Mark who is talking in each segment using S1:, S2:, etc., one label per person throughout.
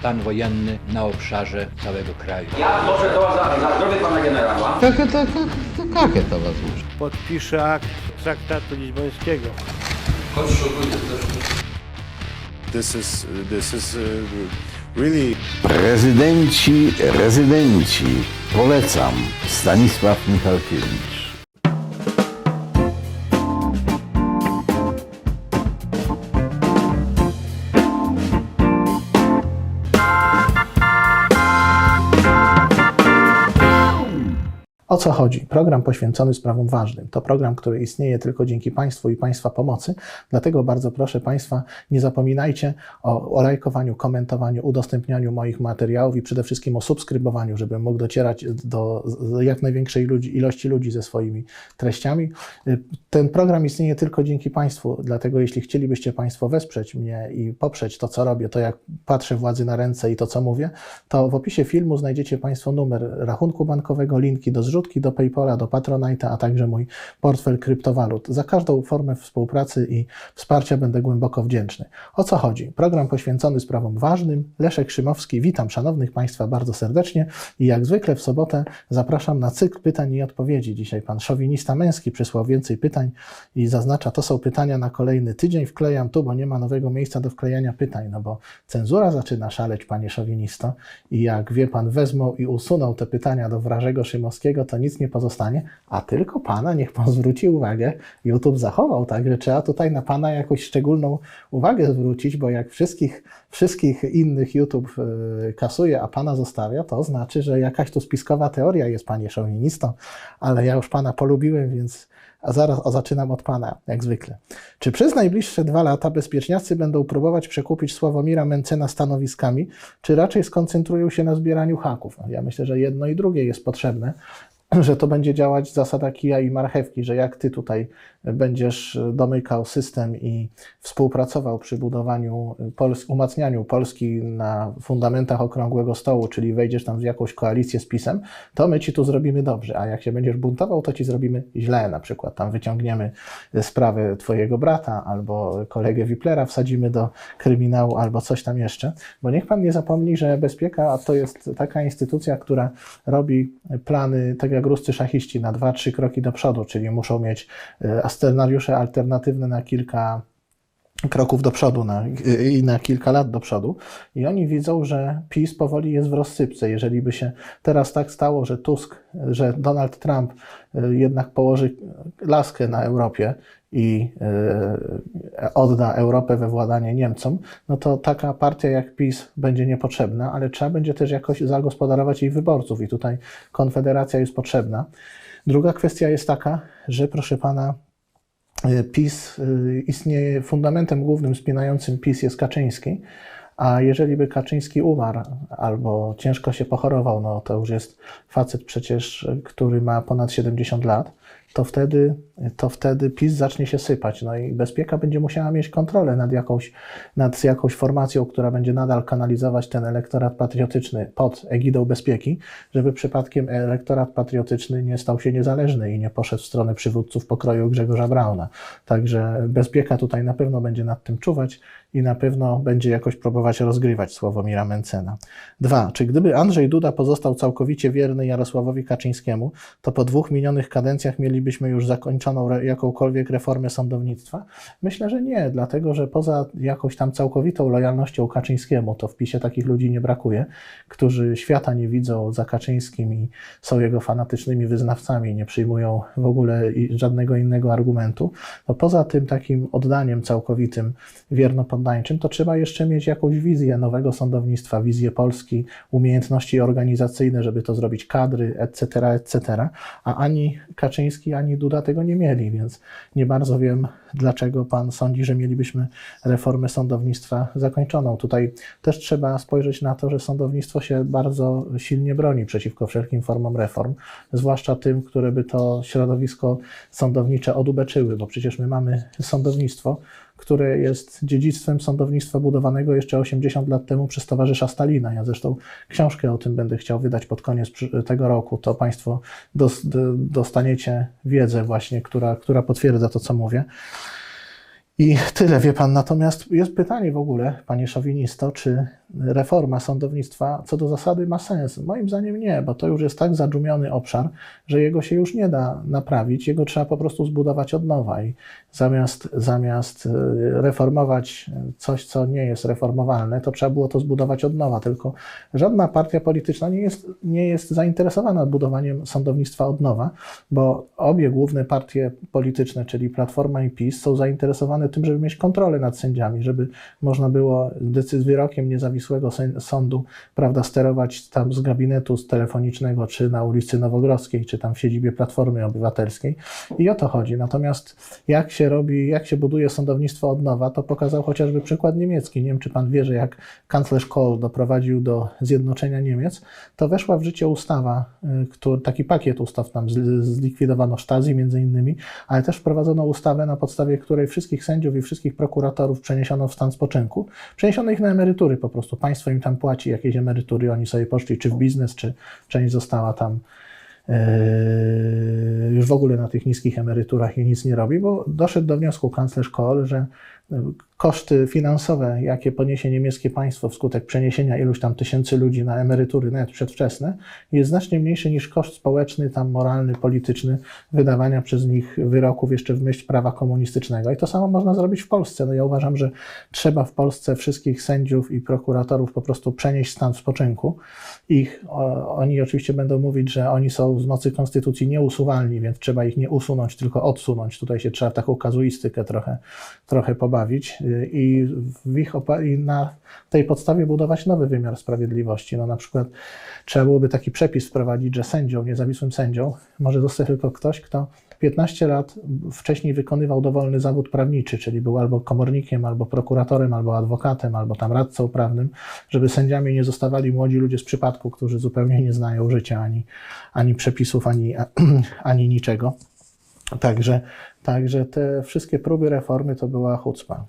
S1: stan wojenny na obszarze całego kraju.
S2: Ja może to za, za zdrowie pana generała.
S3: Tak, tak, tak, tak, to was muszę.
S4: Podpiszę akt traktatu lizbońskiego.
S5: Chodź, szukujcie This is, this is really...
S3: Prezydenci, rezydenci, polecam Stanisław Michalkiewicz.
S6: O co chodzi? Program poświęcony sprawom ważnym. To program, który istnieje tylko dzięki Państwu i Państwa pomocy. Dlatego bardzo proszę Państwa, nie zapominajcie o, o lajkowaniu, komentowaniu, udostępnianiu moich materiałów i przede wszystkim o subskrybowaniu, żebym mógł docierać do jak największej ludzi, ilości ludzi ze swoimi treściami. Ten program istnieje tylko dzięki Państwu, dlatego jeśli chcielibyście Państwo wesprzeć mnie i poprzeć to, co robię, to jak patrzę władzy na ręce i to, co mówię, to w opisie filmu znajdziecie Państwo numer rachunku bankowego, linki do zrzutki, do PayPala, do Patronite'a, a także mój portfel kryptowalut. Za każdą formę współpracy i wsparcia będę głęboko wdzięczny. O co chodzi? Program poświęcony sprawom ważnym. Leszek Szymowski, witam szanownych Państwa bardzo serdecznie i jak zwykle w sobotę zapraszam na cykl pytań i odpowiedzi. Dzisiaj pan szowinista męski przysłał więcej pytań i zaznacza, to są pytania na kolejny tydzień. Wklejam tu, bo nie ma nowego miejsca do wklejania pytań, no bo cenzura zaczyna szaleć, panie szowinisto. I jak wie pan, wezmą i usuną te pytania do wrażego Szymowskiego, to nic nie pozostanie, a tylko pana, niech pan zwróci uwagę, YouTube zachował, także trzeba tutaj na pana jakąś szczególną uwagę zwrócić, bo jak wszystkich, wszystkich innych YouTube y, kasuje, a pana zostawia, to znaczy, że jakaś tu spiskowa teoria jest, panie szowinisto, ale ja już pana polubiłem, więc a zaraz o, zaczynam od pana, jak zwykle. Czy przez najbliższe dwa lata bezpieczniacy będą próbować przekupić Sławomira Mencena stanowiskami, czy raczej skoncentrują się na zbieraniu haków? Ja myślę, że jedno i drugie jest potrzebne, że to będzie działać zasada kija i marchewki, że jak ty tutaj będziesz domykał system i współpracował przy budowaniu, Pols- umacnianiu Polski na fundamentach okrągłego stołu, czyli wejdziesz tam w jakąś koalicję z PiSem, to my ci tu zrobimy dobrze, a jak się będziesz buntował, to ci zrobimy źle, na przykład tam wyciągniemy sprawę twojego brata albo kolegę Wiplera wsadzimy do kryminału albo coś tam jeszcze, bo niech pan nie zapomni, że bezpieka to jest taka instytucja, która robi plany, tak jak ruscy szachiści, na dwa, trzy kroki do przodu, czyli muszą mieć e, scenariusze alternatywne na kilka kroków do przodu na, i na kilka lat do przodu. I oni widzą, że PiS powoli jest w rozsypce. Jeżeli by się teraz tak stało, że Tusk, że Donald Trump y, jednak położy laskę na Europie i y, odda Europę we władanie Niemcom, no to taka partia jak PiS będzie niepotrzebna, ale trzeba będzie też jakoś zagospodarować jej wyborców i tutaj Konfederacja jest potrzebna. Druga kwestia jest taka, że proszę pana, PiS y, istnieje, fundamentem głównym spinającym PiS jest Kaczyński, a jeżeli by Kaczyński umarł albo ciężko się pochorował, no to już jest facet przecież, y, który ma ponad 70 lat, to wtedy, to wtedy PiS zacznie się sypać. No i bezpieka będzie musiała mieć kontrolę nad jakąś, nad jakąś formacją, która będzie nadal kanalizować ten elektorat patriotyczny pod egidą bezpieki, żeby przypadkiem elektorat patriotyczny nie stał się niezależny i nie poszedł w stronę przywódców pokroju Grzegorza Brauna. Także bezpieka tutaj na pewno będzie nad tym czuwać i na pewno będzie jakoś próbować rozgrywać Sławomira Mencena. Dwa, czy gdyby Andrzej Duda pozostał całkowicie wierny Jarosławowi Kaczyńskiemu, to po dwóch minionych kadencjach mielibyśmy już zakończoną re- jakąkolwiek reformę sądownictwa? Myślę, że nie, dlatego że poza jakąś tam całkowitą lojalnością Kaczyńskiemu, to w PiSie takich ludzi nie brakuje, którzy świata nie widzą za Kaczyńskim i są jego fanatycznymi wyznawcami, nie przyjmują w ogóle żadnego innego argumentu, to poza tym takim oddaniem całkowitym, wiernopoddańczym, to trzeba jeszcze mieć jakąś wizję nowego sądownictwa, wizję Polski, umiejętności organizacyjne, żeby to zrobić, kadry, etc., etc., a ani Kaczyński, ani Duda tego nie mieli, więc nie bardzo wiem, dlaczego pan sądzi, że mielibyśmy reformę sądownictwa zakończoną. Tutaj też trzeba spojrzeć na to, że sądownictwo się bardzo silnie broni przeciwko wszelkim formom reform, zwłaszcza tym, które by to środowisko sądownicze odubeczyły, bo przecież my mamy sądownictwo, które jest dziedzictwem sądownictwa budowanego jeszcze 80 lat temu przez towarzysza Stalina. Ja zresztą książkę o tym będę chciał wydać pod koniec tego roku. To Państwo dostaniecie wiedzę właśnie, która, która potwierdza to, co mówię. I tyle, wie pan. Natomiast jest pytanie w ogóle, panie szowinisto, czy reforma sądownictwa co do zasady ma sens? Moim zdaniem nie, bo to już jest tak zadżumiony obszar, że jego się już nie da naprawić, jego trzeba po prostu zbudować od nowa i zamiast, zamiast y, reformować coś, co nie jest reformowalne, to trzeba było to zbudować od nowa, tylko żadna partia polityczna nie jest, nie jest zainteresowana budowaniem sądownictwa od nowa, bo obie główne partie polityczne, czyli Platforma i PiS, są zainteresowane tym, żeby mieć kontrolę nad sędziami, żeby można było decyzją wyrokiem niezawisłego sądu, prawda, sterować tam z gabinetu z telefonicznego, czy na ulicy Nowogrodzkiej, czy tam w siedzibie Platformy Obywatelskiej. I o to chodzi. Natomiast jak się robi, jak się buduje sądownictwo od nowa, to pokazał chociażby przykład niemiecki. Nie wiem, czy pan wie, że jak kanclerz Kohl doprowadził do zjednoczenia Niemiec, to weszła w życie ustawa, y, który, taki pakiet ustaw tam zlikwidowano Stasi między innymi, ale też wprowadzono ustawę, na podstawie której wszystkich sędziów i wszystkich prokuratorów przeniesiono w stan spoczynku. Przeniesiono ich na emerytury po prostu. Państwo im tam płaci jakieś emerytury, oni sobie poszli czy w biznes, czy część została tam Yy, już w ogóle na tych niskich emeryturach i nic nie robi, bo doszedł do wniosku kanclerz Kohl, że koszty finansowe, jakie poniesie niemieckie państwo wskutek przeniesienia iluś tam tysięcy ludzi na emerytury, nawet przedwczesne, jest znacznie mniejszy niż koszt społeczny, tam moralny, polityczny wydawania przez nich wyroków jeszcze w myśl prawa komunistycznego. I to samo można zrobić w Polsce. No ja uważam, że trzeba w Polsce wszystkich sędziów i prokuratorów po prostu przenieść stan spoczynku. Ich, o, oni oczywiście będą mówić, że oni są z mocy konstytucji nieusuwalni, więc trzeba ich nie usunąć, tylko odsunąć. Tutaj się trzeba taką kazuistykę trochę, trochę pobawić y, i, w ich i na tej podstawie budować nowy wymiar sprawiedliwości. No na przykład trzeba byłoby taki przepis wprowadzić, że sędzią, niezawisłym sędzią może zostać tylko ktoś, kto 15 lat wcześniej wykonywał dowolny zawód prawniczy, czyli był albo komornikiem, albo prokuratorem, albo adwokatem, albo tam radcą prawnym, żeby sędziami nie zostawali młodzi ludzie z przypadku, którzy zupełnie nie znają życia ani, ani przepisów, ani, ani niczego. Także, także te wszystkie próby reformy to była chucpa.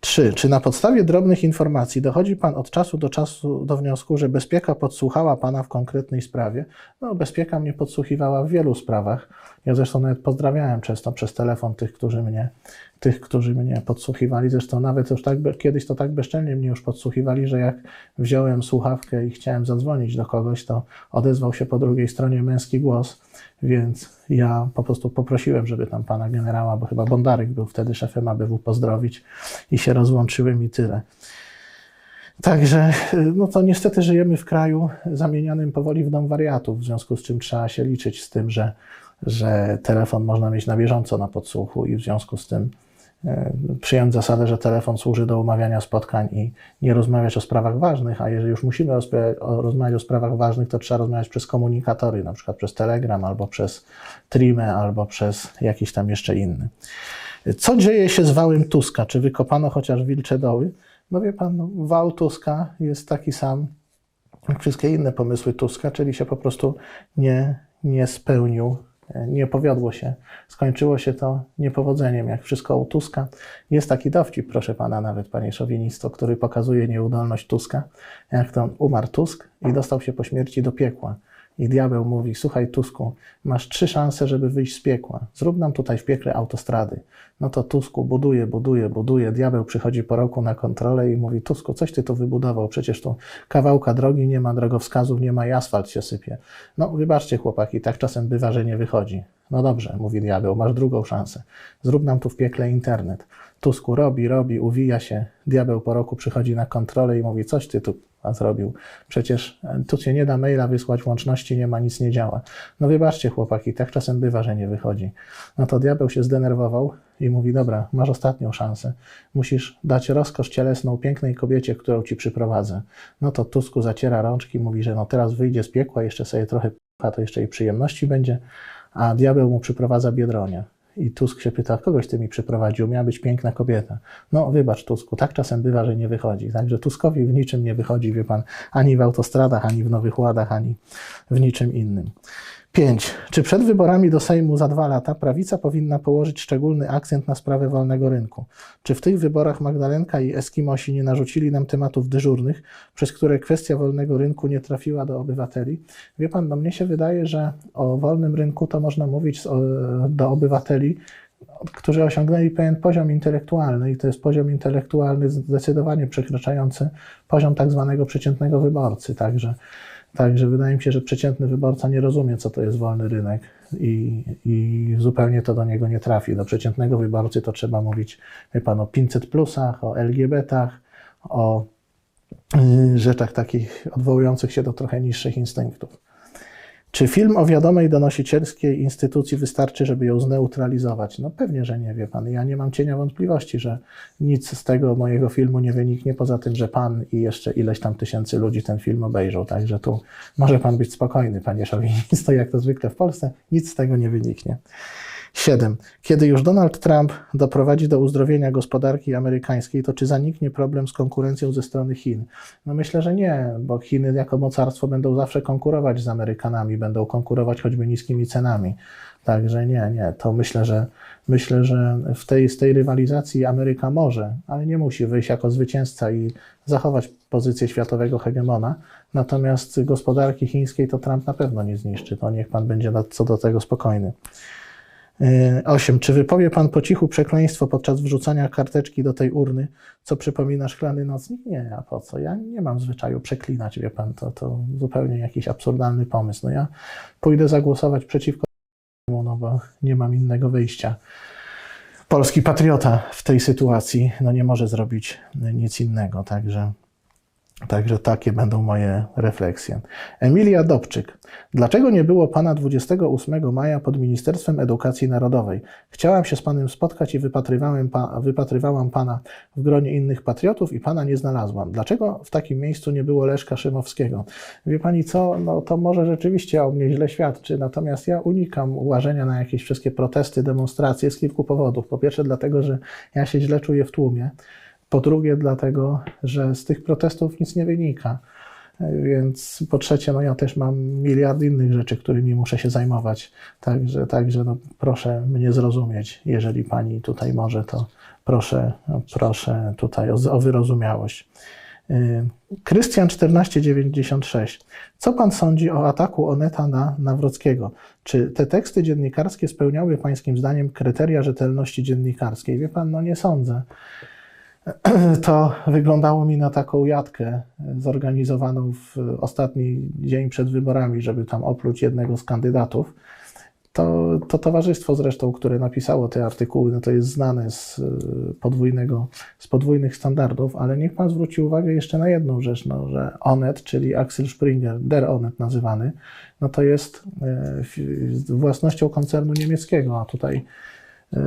S6: 3. Czy na podstawie drobnych informacji dochodzi Pan od czasu do czasu do wniosku, że bezpieka podsłuchała Pana w konkretnej sprawie? No, bezpieka mnie podsłuchiwała w wielu sprawach. Ja zresztą nawet pozdrawiałem często przez telefon tych, którzy mnie, tych, którzy mnie podsłuchiwali. Zresztą nawet już tak, kiedyś to tak bezczelnie mnie już podsłuchiwali, że jak wziąłem słuchawkę i chciałem zadzwonić do kogoś, to odezwał się po drugiej stronie męski głos, więc ja po prostu poprosiłem, żeby tam pana generała, bo chyba Bondarek był wtedy szefem ABW, pozdrowić i się rozłączyłem i tyle. Także, no to niestety żyjemy w kraju zamienianym powoli w dom wariatów, w związku z czym trzeba się liczyć z tym, że, że telefon można mieć na bieżąco na podsłuchu i w związku z tym przyjąć zasadę, że telefon służy do umawiania spotkań i nie rozmawiać o sprawach ważnych, a jeżeli już musimy rozmawiać o sprawach ważnych, to trzeba rozmawiać przez komunikatory, na przykład przez Telegram, albo przez Trimę, albo przez jakiś tam jeszcze inny. Co dzieje się z wałem Tuska? Czy wykopano chociaż wilcze doły? No wie pan, no, wał Tuska jest taki sam jak wszystkie inne pomysły Tuska, czyli się po prostu nie, nie spełnił, e, nie powiodło się. Skończyło się to niepowodzeniem, jak wszystko u Tuska. Jest taki dowcip, proszę pana, nawet panie szowinisto, który pokazuje nieudolność Tuska, jak to umarł Tusk i dostał się po śmierci do piekła. I diabeł mówi: Słuchaj, Tusku, masz trzy szanse, żeby wyjść z piekła. Zrób nam tutaj w piekle autostrady. No to Tusku buduje, buduje, buduje. Diabeł przychodzi po roku na kontrolę i mówi: Tusku, coś ty tu wybudował. Przecież tu kawałka drogi nie ma, drogowskazów nie ma i asfalt się sypie. No, wybaczcie, chłopaki, tak czasem bywa, że nie wychodzi. No dobrze, mówi diabeł, masz drugą szansę. Zrób nam tu w piekle internet. Tusku robi, robi, uwija się. Diabeł po roku przychodzi na kontrolę i mówi: Coś ty tu zrobił. Przecież e, tu się nie da maila wysłać, łączności nie ma, nic nie działa. No wybaczcie, chłopaki, tak czasem bywa, że nie wychodzi. No to diabeł się zdenerwował i mówi: Dobra, masz ostatnią szansę. Musisz dać rozkosz cielesną pięknej kobiecie, którą ci przyprowadzę. No to Tusku zaciera rączki, mówi, że no teraz wyjdzie z piekła, jeszcze sobie trochę p***a, to jeszcze i przyjemności będzie. A diabeł mu przyprowadza biedronia. I Tusk się pyta, kogoś ty mi przyprowadził, miała być piękna kobieta. No wybacz Tusku, tak czasem bywa, że nie wychodzi. Także Tuskowi w niczym nie wychodzi, wie pan, ani w autostradach, ani w Nowych Ładach, ani w niczym innym. 5. Czy przed wyborami do Sejmu za dwa lata prawica powinna położyć szczególny akcent na sprawę wolnego rynku? Czy w tych wyborach Magdalenka i Eskimosi nie narzucili nam tematów dyżurnych, przez które kwestia wolnego rynku nie trafiła do obywateli? Wie pan, no mnie się wydaje, że o wolnym rynku to można mówić o- do obywateli którzy osiągnęli pewien poziom intelektualny i to jest poziom intelektualny zdecydowanie przekraczający poziom tak zwanego przeciętnego wyborcy. Także, także wydaje mi się, że przeciętny wyborca nie rozumie, co to jest wolny rynek i, i zupełnie to do niego nie trafi. Do przeciętnego wyborcy to trzeba mówić, wie pan, o 500 plusach, o LGBT-ach, o y, rzeczach takich odwołujących się do trochę niższych instynktów. Czy film o wiadomej donosicielskiej instytucji wystarczy, żeby ją zneutralizować? No pewnie, że nie, wie pan. Ja nie mam cienia wątpliwości, że nic z tego mojego filmu nie wyniknie, poza tym, że pan i jeszcze ileś tam tysięcy ludzi ten film obejrzą. Także tu może pan być spokojny, panie szowinisto, jak to zwykle w Polsce, nic z tego nie wyniknie. 7. Kiedy już Donald Trump doprowadzi do uzdrowienia gospodarki amerykańskiej, to czy zaniknie problem z konkurencją ze strony Chin? No myślę, że nie, bo Chiny jako mocarstwo będą zawsze konkurować z Amerykanami, będą konkurować choćby niskimi cenami. Także nie, nie, to myślę, że myślę, że w tej, z tej rywalizacji Ameryka może, ale nie musi wyjść jako zwycięzca i zachować pozycję światowego hegemona. Natomiast gospodarki chińskiej to Trump na pewno nie zniszczy. To niech pan będzie co do tego spokojny. 8. Czy wypowie Pan po cichu przekleństwo podczas wrzucania karteczki do tej urny, co przypomina szklany nocnik? Nie, a po co? Ja nie mam zwyczaju przeklinać, wie Pan, to, to zupełnie jakiś absurdalny pomysł. No ja pójdę zagłosować przeciwko temu, no bo nie mam innego wyjścia. Polski patriota w tej sytuacji no nie może zrobić nic innego, także Także takie będą moje refleksje. Emilia Dobczyk. Dlaczego nie było Pana 28 maja pod Ministerstwem Edukacji Narodowej? Chciałam się z Panem spotkać i wypatrywałem pa, wypatrywałam Pana w gronie innych patriotów i Pana nie znalazłam. Dlaczego w takim miejscu nie było Leszka Szymowskiego? Wie Pani co, no to może rzeczywiście o mnie źle świadczy, natomiast ja unikam łażenia na jakieś wszystkie protesty, demonstracje z kilku powodów. Po pierwsze dlatego, że ja się źle czuję w tłumie. Po drugie, dlatego, że z tych protestów nic nie wynika. Więc po trzecie, no ja też mam miliard innych rzeczy, którymi muszę się zajmować. Także, także no proszę mnie zrozumieć. Jeżeli pani tutaj może, to proszę, proszę tutaj o, o wyrozumiałość. Yy, Krystian 1496. Co pan sądzi o ataku Oneta na Nawrockiego? Czy te teksty dziennikarskie spełniały pańskim zdaniem kryteria rzetelności dziennikarskiej? Wie pan, no nie sądzę to wyglądało mi na taką jatkę zorganizowaną w ostatni dzień przed wyborami, żeby tam opluć jednego z kandydatów. To, to towarzystwo zresztą, które napisało te artykuły, no to jest znane z y, podwójnego, z podwójnych standardów, ale niech pan zwróci uwagę jeszcze na jedną rzecz, no, że Onet, czyli Axel Springer, Der Onet nazywany, no to jest w- własnością koncernu niemieckiego, a tutaj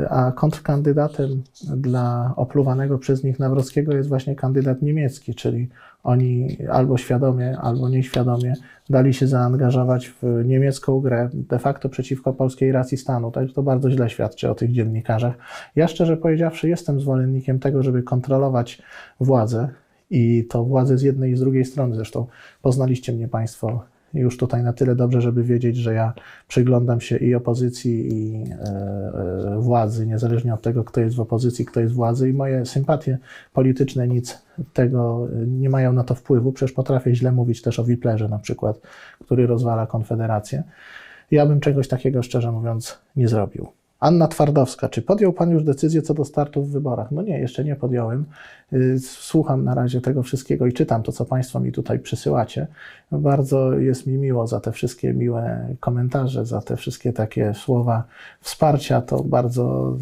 S6: a kontrkandydatem dla opluwanego przez nich Nawrockiego jest właśnie kandydat niemiecki, czyli oni albo świadomie, albo nieświadomie dali się zaangażować w niemiecką grę de facto przeciwko polskiej racji stanu. Także to bardzo źle świadczy o tych dziennikarzach. Ja szczerze powiedziawszy jestem zwolennikiem tego, żeby kontrolować władzę i to władzę z jednej i z drugiej strony. Zresztą poznaliście mnie Państwo już tutaj na tyle dobrze, żeby wiedzieć, że ja przyglądam się i opozycji, i e, e, władzy, niezależnie od tego, kto jest w opozycji, kto jest w władzy, i moje sympatie polityczne nic tego e, nie mają na to wpływu. Przecież potrafię źle mówić też o Wiplerze na przykład, który rozwala Konfederację. Ja bym czegoś takiego, szczerze mówiąc, nie zrobił. Anna Twardowska, czy podjął Pan już decyzję co do startu w wyborach? No nie, jeszcze nie podjąłem. Y, Słucham na razie tego wszystkiego i czytam to, co Państwo mi tutaj przysyłacie. Bardzo jest mi miło za te wszystkie miłe komentarze, za te wszystkie takie słowa wsparcia. To bardzo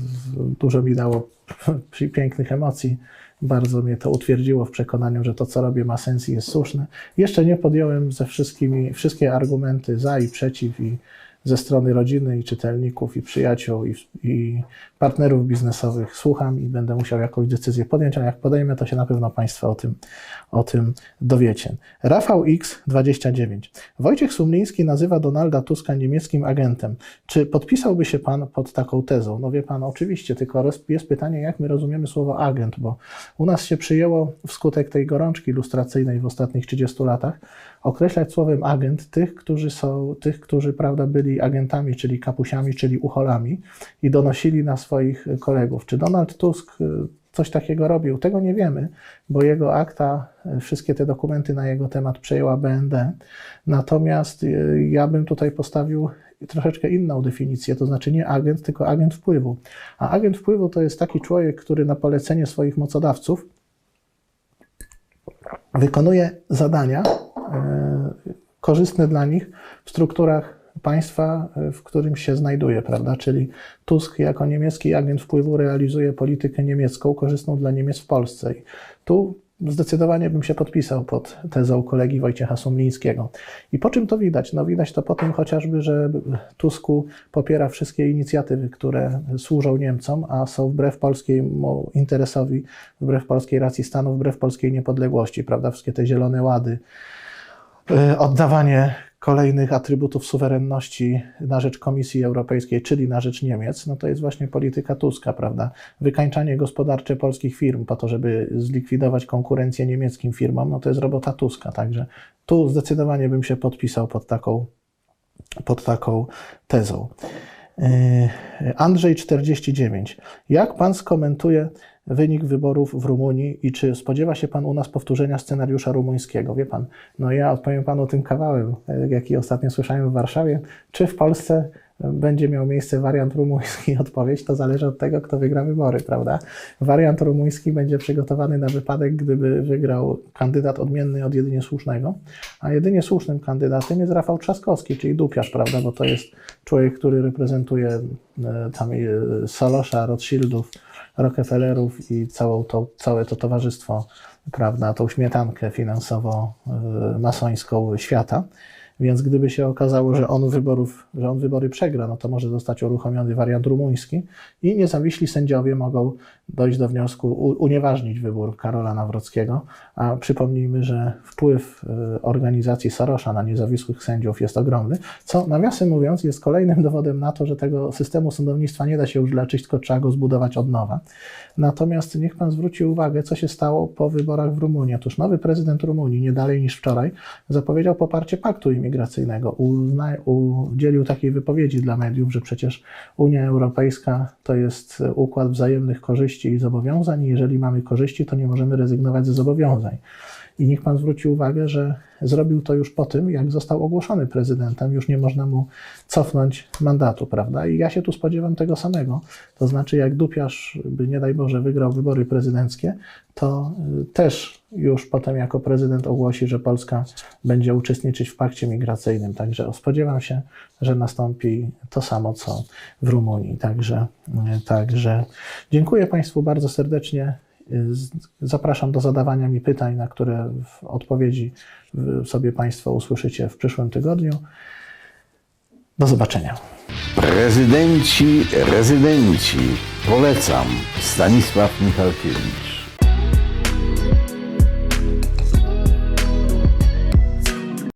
S6: dużo mi dało pięknych emocji. Bardzo mnie to utwierdziło w przekonaniu, że to, co robię, ma sens i jest słuszne. Jeszcze nie podjąłem ze wszystkimi, wszystkie argumenty za i przeciw i ze strony rodziny i czytelników i przyjaciół i, i partnerów biznesowych. Słucham i będę musiał jakąś decyzję podjąć, a jak podejmę, to się na pewno Państwo o tym, o tym dowiecie. Rafał X29. Wojciech Sumliński nazywa Donalda Tuska niemieckim agentem. Czy podpisałby się Pan pod taką tezą? No wie Pan, oczywiście, tylko jest pytanie, jak my rozumiemy słowo agent, bo u nas się przyjęło wskutek tej gorączki ilustracyjnej w ostatnich 30 latach określać słowem agent tych, którzy są, tych, którzy prawda, byli agentami, czyli kapusiami, czyli ucholami i donosili na swoich kolegów. Czy Donald Tusk y, coś takiego robił. Tego nie wiemy, bo jego akta, e, wszystkie te dokumenty na jego temat przejęła BND. Natomiast e, ja bym tutaj postawił troszeczkę inną definicję, to znaczy nie agent, tylko agent wpływu. A agent wpływu to jest taki człowiek, który na polecenie swoich mocodawców wykonuje zadania e, korzystne dla nich w strukturach państwa, e, w którym się znajduje, prawda? Czyli Tusk jako niemiecki agent wpływu realizuje politykę niemiecką korzystną dla Niemiec w Polsce. I tu zdecydowanie bym się podpisał pod tezą kolegi Wojciecha Sumlińskiego. I po czym to widać? No widać to po tym chociażby, że Tusku popiera wszystkie inicjatywy, które służą Niemcom, a są wbrew polskiemu interesowi, wbrew polskiej racji stanu, wbrew polskiej niepodległości, prawda? Wszystkie te zielone łady, oddawanie kolejnych atrybutów suwerenności na rzecz Komisji Europejskiej, czyli na rzecz Niemiec, no to jest właśnie polityka Tuska, prawda? Wykańczanie gospodarcze polskich firm po to, żeby zlikwidować konkurencję niemieckim firmom, no to jest robota Tuska. Także tu zdecydowanie bym się podpisał pod taką, pod taką tezą. Yy, Andrzej 49. Jak pan skomentuje wynik wyborów w Rumunii i czy spodziewa się pan u nas powtórzenia scenariusza rumuńskiego? Wie pan, no ja odpowiem panu tym kawałem, e, jaki ostatnio słyszałem w Warszawie. Czy w Polsce będzie miał miejsce wariant rumuński? Odpowiedź to zależy od tego, kto wygra wybory, prawda? Wariant rumuński będzie przygotowany na wypadek, gdyby wygrał kandydat odmienny od jedynie słusznego, a jedynie słusznym kandydatem jest Rafał Trzaskowski, czyli dupiarz, prawda? Bo to jest człowiek, który reprezentuje e, tam e, Solosza, Rothschildów, Rockefellerów i całą to, całe to towarzystwo, prawda, tą śmietankę finansowo-masońską świata. Więc gdyby się okazało, że on, wyborów, że on wybory przegra, no to może zostać uruchomiony wariant rumuński i niezawiśli sędziowie mogą dojść do wniosku unieważnić wybór Karola Nawrockiego. A przypomnijmy, że wpływ y, organizacji Sorosza na niezawisłych sędziów jest ogromny, co nawiasem mówiąc jest kolejnym dowodem na to, że tego systemu sądownictwa nie da się już leczyć, tylko trzeba go zbudować od nowa. Natomiast niech pan zwróci uwagę, co się stało po wyborach w Rumunii. Otóż nowy prezydent Rumunii, nie dalej niż wczoraj, zapowiedział poparcie paktu imigracyjnego. Uzna, udzielił takiej wypowiedzi dla mediów, że przecież Unia Europejska to jest układ wzajemnych korzyści i zobowiązań, i jeżeli mamy korzyści, to nie możemy rezygnować ze zobowiązań. I niech pan zwróci uwagę, że zrobił to już po tym, jak został ogłoszony prezydentem, już nie można mu cofnąć mandatu, prawda? I ja się tu spodziewam tego samego. To znaczy, jak Dupiarz by nie daj Boże wygrał wybory prezydenckie, to y, też już potem jako prezydent ogłosi, że Polska będzie uczestniczyć w pakcie migracyjnym. Także spodziewam się, że nastąpi to samo, co w Rumunii. Także, y, także dziękuję Państwu bardzo serdecznie. Zapraszam do zadawania mi pytań, na które w odpowiedzi sobie Państwo usłyszycie w przyszłym tygodniu. Do zobaczenia.
S3: Prezydenci, rezydenci. Polecam. Stanisław Michalkiewicz.